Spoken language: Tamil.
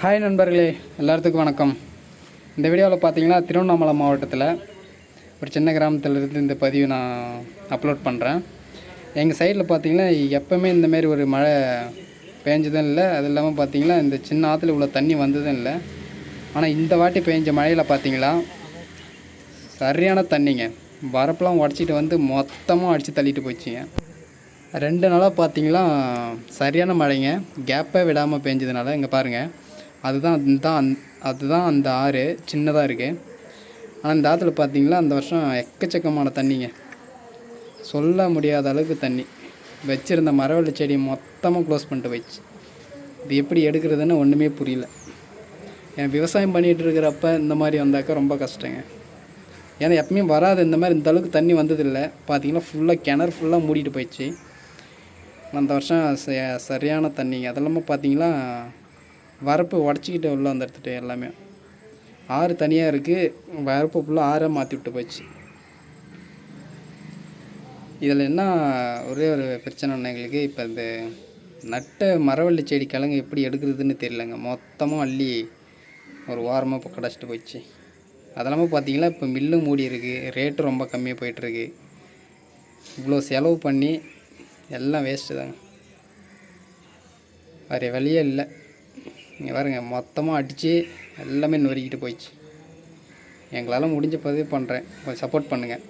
ஹாய் நண்பர்களே எல்லாத்துக்கும் வணக்கம். இந்த வீடியோவில் பார்த்தீங்கன்னா திருவண்ணாமலை மாவட்டத்தில் ஒரு சின்ன கிராமத்தில் இருந்து இந்த பதிவு நான் அப்லோட் பண்ணுறேன் எங்கள் சைடில் பார்த்தீங்கன்னா எப்போவுமே இந்தமாரி ஒரு மழை பேஞ்சதும் இல்லை. அது இல்லாமல் பார்த்தீங்கன்னா இந்த சின்ன ஆற்றுல இவ்வளோ தண்ணி வந்ததும் இல்லை. ஆனால் இந்த வாட்டி பெஞ்ச மழையில் பார்த்தீங்களா சரியான தண்ணிங்க. வரப்பெல்லாம் உடச்சிட்டு வந்து மொத்தமாக அடித்து தள்ளிட்டு போச்சுங்க ரெண்டு நாளாக பார்த்தீங்களா சரியான மழைங்க. கேப்பே விடாமல் பேஞ்சதுனால இங்கே பாருங்கள் அதுதான் தான் அந்த அதுதான் அந்த ஆறு. சின்னதாக இருக்குது ஆனால் இந்த ஆற்றுல பார்த்தீங்களா அந்த வருஷம் எக்கச்சக்கமான தண்ணிங்க. சொல்ல முடியாத அளவுக்கு தண்ணி. வச்சுருந்த மரவள்ளி செடி மொத்தமாக க்ளோஸ் பண்ணிட்டு போயிடுச்சு. இது எப்படி எடுக்கிறதுன்னு ஒன்றுமே புரியல. என் விவசாயம் பண்ணிகிட்டு இருக்கிறப்ப இந்த மாதிரி வந்தாக்கா ரொம்ப கஷ்டங்க. ஏன்னா எப்பவுமே வராது இந்த மாதிரி இந்த அளவுக்கு தண்ணி வந்ததில்லை. பார்த்தீங்கன்னா ஃபுல்லாக கிணறு ஃபுல்லாக மூடிட்டு போயிடுச்சு. அந்த வருஷம் ச- சரியான தண்ணிங்க. அதெல்லாம பார்த்தீங்கன்னா வரப்பு உடச்சிக்கிட்டு உள்ளே வந்துடுத்துட்டு எல்லாமே. ஆறு தனியாக இருக்குது வரப்பு ஃபுல்லாக ஆறாக மாற்றி விட்டு போயிடுச்சு இதில் என்ன ஒரே ஒரு பிரச்சனைன்னா எங்களுக்கு? இப்போ இந்த நட்ட மரவள்ளி செடி கிழங்கு எப்படி எடுக்கிறதுன்னு தெரியலங்க. மொத்தமாக அள்ளி ஒரு வாரமாக இப்போ கிடச்சிட்டு போயிடுச்சு அதெல்லாமல் பார்த்தீங்கன்னா இப்போ மில்லும் மூடி இருக்குது ரேட்டு ரொம்ப கம்மியாக போயிட்டுருக்கு இவ்வளோ செலவு பண்ணி எல்லாம் வேஸ்ட்டு தாங்க. வேறு வழியே இல்லை. இங்கே பாருங்கள் மொத்தமாக அடித்து எல்லாமே நொறுக்கிட்டு போயிடுச்சு. எங்களால் முடிஞ்ச பதிவு பண்ணுறேன் கொஞ்சம் சப்போர்ட் பண்ணுங்கள்